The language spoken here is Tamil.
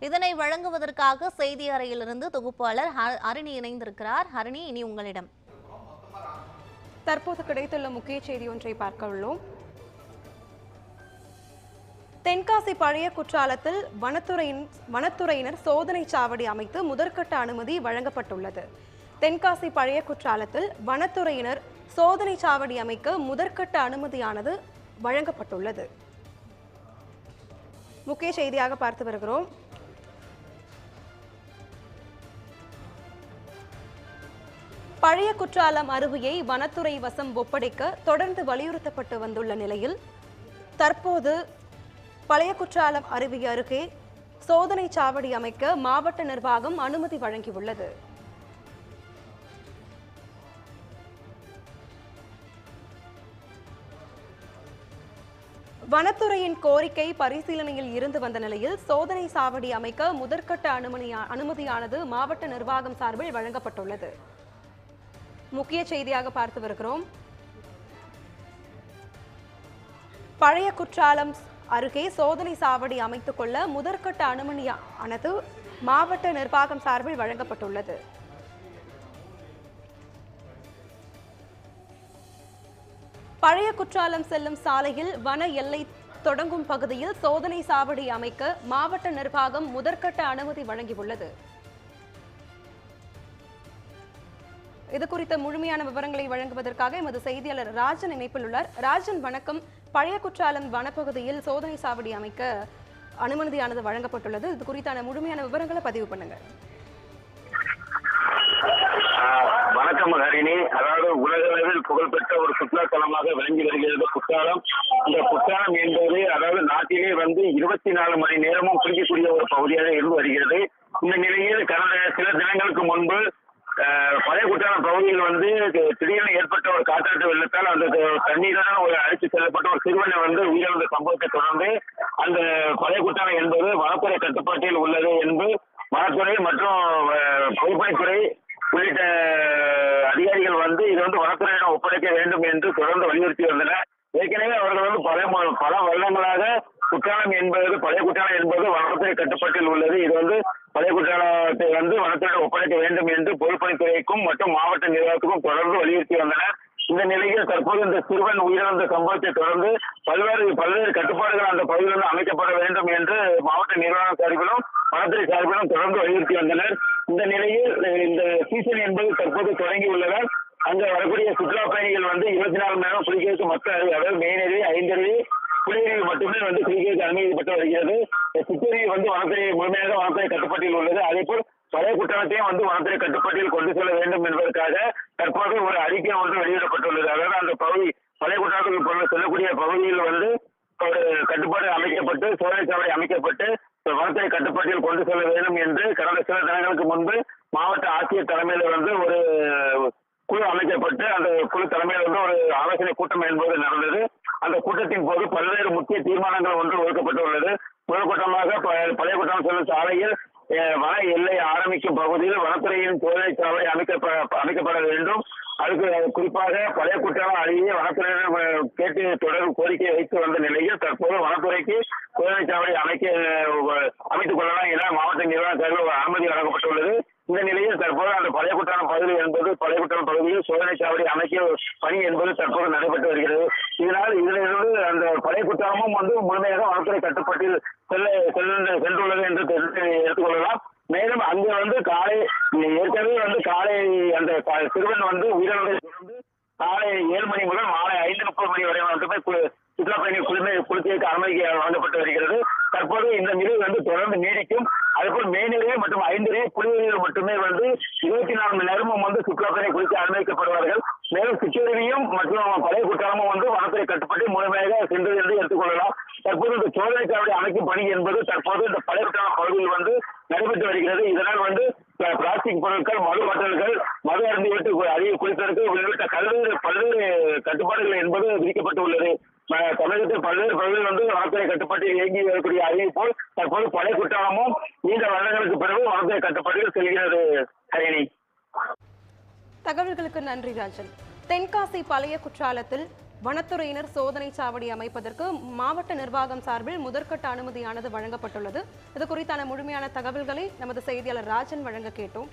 இதனை வழங்குவதற்காக செய்தி அறையிலிருந்து தொகுப்பாளர் ஹ- இணைந்திருக்கிறார். ஹரணி இனி உங்களிடம். தற்போது கிடைத்துள்ள முக்கிய செய்தி ஒன்றை பார்க்க உள்ளோம். தென்காசி பழைய குற்றாலத்தில் வனத்துறையின் வனத்துறையினர் சோதனை சாவடி அமைத்து முதற்கட்ட அனுமதி வழங்கப்பட்டுள்ளது. தென்காசி பழைய குற்றாலத்தில் வனத்துறையினர் சோதனை சாவடி அமைக்க முதற்கட்ட அனுமதியானது வழங்கப்பட்டுள்ளது. முக்கிய செய்தியாக பார்த்து வருகிறோம். பழைய குற்றாலம் அருவியை வனத்துறை வசம் ஒப்படைக்க தொடர்ந்து வலியுறுத்தப்பட்டு வந்துள்ள நிலையில் தற்போது பழைய குற்றாலம் அருவி அருகே சோதனை சாவடி அமைக்க மாவட்ட நிர்வாகம் அனுமதி வழங்கியுள்ளது. வனத்துறையின் கோரிக்கை பரிசீலனையில் இருந்து வந்த நிலையில் சோதனை சாவடி அமைக்க முதற்கட்ட அனுமதி அனுமதியானது மாவட்ட நிர்வாகம் சார்பில் வழங்கப்பட்டுள்ளது. முக்கிய செய்தியாக பார்த்து வருகிறோம் பழைய குற்றாலம் அருகே சோதனை சாவடி அமைத்துக் கொள்ள முதற்கட்ட அனுமதியானது மாவட்ட நிர்வாகம் சார்பில் வழங்கப்பட்டுள்ளது. பழைய குற்றாலம் செல்லும் சாலையில் வன எல்லை தொடங்கும் பகுதியில் சோதனை சாவடி அமைக்க மாவட்ட நிர்வாகம் முதற்கட்ட அனுமதி வழங்கியுள்ளது. இது குறித்த முழுமையான விவரங்களை வழங்குவதற்காக எமது செய்தியாளர் ராஜன் இணைப்பில் உள்ளார். ராஜன் வணக்கம். பழைய குற்றாலம் வனப்பகுதியில் சோதனை சாவடி அமைக்க அனுமதியானது வழங்கப்பட்டுள்ளது. இது குறித்தான முழுமையான விவரங்களை பதிவு பண்ணுங்க வணக்கம் ஹரிணி அதாவது உலக அளவில் புகழ்பெற்ற ஒரு சுற்றுலா தலமாக விளங்கி வருகிறது குற்றாலம். இந்த குற்றாலம் என்பது அதாவது நாட்டிலே வந்து இருபத்தி நாலு மணி நேரமும் குளிக்கக்கூடிய ஒரு பகுதியாக இருந்து வருகிறது. இந்த நிலையில் கடந்த சில தினங்களுக்கு முன்பு பழைய குற்றாலம் பகுதியில் வந்து திடீரென ஏற்பட்ட ஒரு காற்றாற்று வெள்ளத்தால் அந்த த- ஒரு அழைத்து செல்லப்பட்ட ஒரு சிறுவனை வந்து உயிரிழந்த சம்பவத்தை தொடர்ந்து அந்த பழைய குற்றாலம் என்பது வனத்துறை கட்டுப்பாட்டில் உள்ளது என்று வனத்துறை மற்றும் ஆஹ், பொதுப்பணித்துறை உள்ளிட்ட அதிகாரிகள் வந்து இது வந்து வனத்துறையிடம் ஒப்படைக்க வேண்டும் என்று தொடர்ந்து வலியுறுத்தி வந்தனர். ஏற்கனவே அவர்கள் வந்து பல பல வருடங்களாக குற்றாலம் என்பது பழைய குற்றாலம் என்பது வனத்துறை கட்டுப்பாட்டில் உள்ளது. இது வந்து பழைய குற்றாலத்தை வந்து வனத்துறையிடம் ஒப்படைக்க வேண்டும் என்று பொதுப்பணித்துறைக்கும் மற்றும் மாவட்ட நிர்வாகத்துக்கும் தொடர்ந்து வலியுறுத்தி வந்தனர். இந்த நிலையில் தற்போது இந்த சிறுவன் உயிரிழந்த சம்பவத்தை தொடர்ந்து பல்வேறு பல்வேறு கட்டுப்பாடுகள் அந்த பகுதியில் வந்து அமைக்கப்பட வேண்டும் என்று மாவட்ட நிர்வாக சார்பிலும் வனத்துறை சார்பிலும் தொடர்ந்து வலியுறுத்தி வந்தனர். இந்த நிலையில் இந்த சீசன் என்பது தற்போது தொடங்கி உள்ளதால் அங்கு வரக்கூடிய சுற்றுலா பயணிகள் வந்து இருபத்தி நாலு மணி நேரம் குளிக்கிறதுக்கு மற்ற அருவி அதாவது மெயினருவி ஐந்தருவி புலியருவி மட்டுமே வந்து குளிக்கிறதுக்கு அனுமதிக்கப்பட்டு வருகிறது. சித்தரி வந்து வனத்துறை முழுமையாக வனத்துறை கட்டுப்பாட்டில் உள்ளது. அதே போல் பழைய குற்றாலத்தையும் வந்து வனத்துறை கட்டுப்பாட்டில் கொண்டு செல்ல வேண்டும் என்பதற்காக தற்போது ஒரு அறிக்கை ஒன்று வெளியிடப்பட்டுள்ளது. அதாவது அந்த பகுதி பழைய குற்றாலத்துக்கு கொண்டு செல்லக்கூடிய பகுதியில் வந்து ஒரு கட்டுப்பாடு அமைக்கப்பட்டு சோதனை சாவடி அமைக்கப்பட்டு வனத்துறை கட்டுப்பாட்டில் கொண்டு செல்ல வேண்டும் என்று கடந்த சில தினங்களுக்கு முன்பு மாவட்ட ஆட்சியர் தலைமையில் வந்து ஒரு குழு அமைக்கப்பட்டு அந்த குழு தலைமையில் வந்து ஒரு ஆலோசனை கூட்டம் என்பது நடந்தது. அந்த கூட்டத்தின் போது பல்வேறு முக்கிய தீர்மானங்கள் ஒன்று ஒதுக்கப்பட்டுள்ளது. முதல் கூட்டமாக ப- பழைய குற்றம் செல்லும் சாலையில் வன எல்லை ஆரம்பிக்கும் பகுதியில் வனத்துறையின் சோதனை சாவடி அமைக்கப்ப அமைக்கப்பட வேண்டும். அதுக்கு குறிப்பாக பழைய குற்றாலம் அருகே வனத்துறையினர் கேட்டு தொடர் கோரிக்கை வைத்து வந்த நிலையில் தற்போது வனத்துறைக்கு சோதனை சாலை அமைக்க அமைத்துக் கொள்ளலாம் என மாவட்ட நிர்வாக சார்பில் ஒரு அனுமதி வழங்கப்பட்டுள்ளது இந்த நிலையில் தற்போது அந்த பழைய குற்றாலம் பகுதி என்பது பழைய குற்றாலம் பகுதியில் சோதனை சாவடி அமைக்க பணி என்பது தற்போது நடைபெற்று வருகிறது. இதனால் இதிலிருந்து அந்த பழைய குற்றமும் வந்து முழுமையாக வனத்துறை கட்டுப்பாட்டில் செல்ல செல்ல சென்றுள்ளது என்று எடுத்துக்கொள்ளலாம். மேலும் அங்கே வந்து காலை ஏற்கனவே வந்து காலை அந்த சிறுவன் வந்து உயிரிழந்து காலை ஏழு மணி முதல் மாலை ஐந்து முப்பது மணி வரை மட்டுமே சுற்றுலா பயணிகள் குளிமை குளிப்பதற்கு அனுமதி வழங்கப்பட்டு வருகிறது. தற்போது இந்த நிலை வந்து தொடர்ந்து நீடிக்கும். அதுபோல் மேனிலே மற்றும் ஐந்தருவி புலிகளில் மட்டுமே வந்து இருபத்தி நாலு மணி நேரமும் வந்து சுற்றுலா பயணிகள் குளிக்க அனுமதிக்கப்படுவார்கள். மேலும் சிற்றருவியும் மற்றும் பழைய குற்றாலமும் வந்து வனத்துறை கட்டுப்பட்டு முழுமையாக சென்றது என்று எடுத்துக்கொள்ளலாம். தற்போது இந்த சோதனை சாவடி அமைக்கும் பணி என்பது தற்போது இந்த பழைய குற்றாலம் பகுதியில் வந்து நடைபெற்று வருகிறது. இதனால் வந்து பிளாஸ்டிக் பொருட்கள் மது பட்டல்கள் மது அருந்திவிட்டு அதிக குளித்தற்கு உள்ளிட்ட பல்வேறு பல்வேறு கட்டுப்பாடுகள் என்பது விதிக்கப்பட்டு உள்ளது. தமிழகத்தில் பல்வேறு பகுதிகள் வந்து வனத்துறை கட்டுப்பாட்டில் இயங்கி வரக்கூடிய அறிவு போல் தற்போது பழைய குற்றாலமும் நீண்ட வருடங்களுக்கு பிறகு வனத்துறை கட்டுப்பாட்டில் செல்கிறது ஹரிணி. தகவல்களுக்கு நன்றி ராஜன். தென்காசி பழைய குற்றாலத்தில் வனத்துறையினர் சோதனை சாவடி அமைப்பதற்கு மாவட்ட நிர்வாகம் சார்பில் முதற்கட்ட அனுமதியானது வழங்கப்பட்டுள்ளது. இது குறித்தான முழுமையான தகவல்களை நமது செய்தியாளர் ராஜன் வழங்க கேட்டோம்.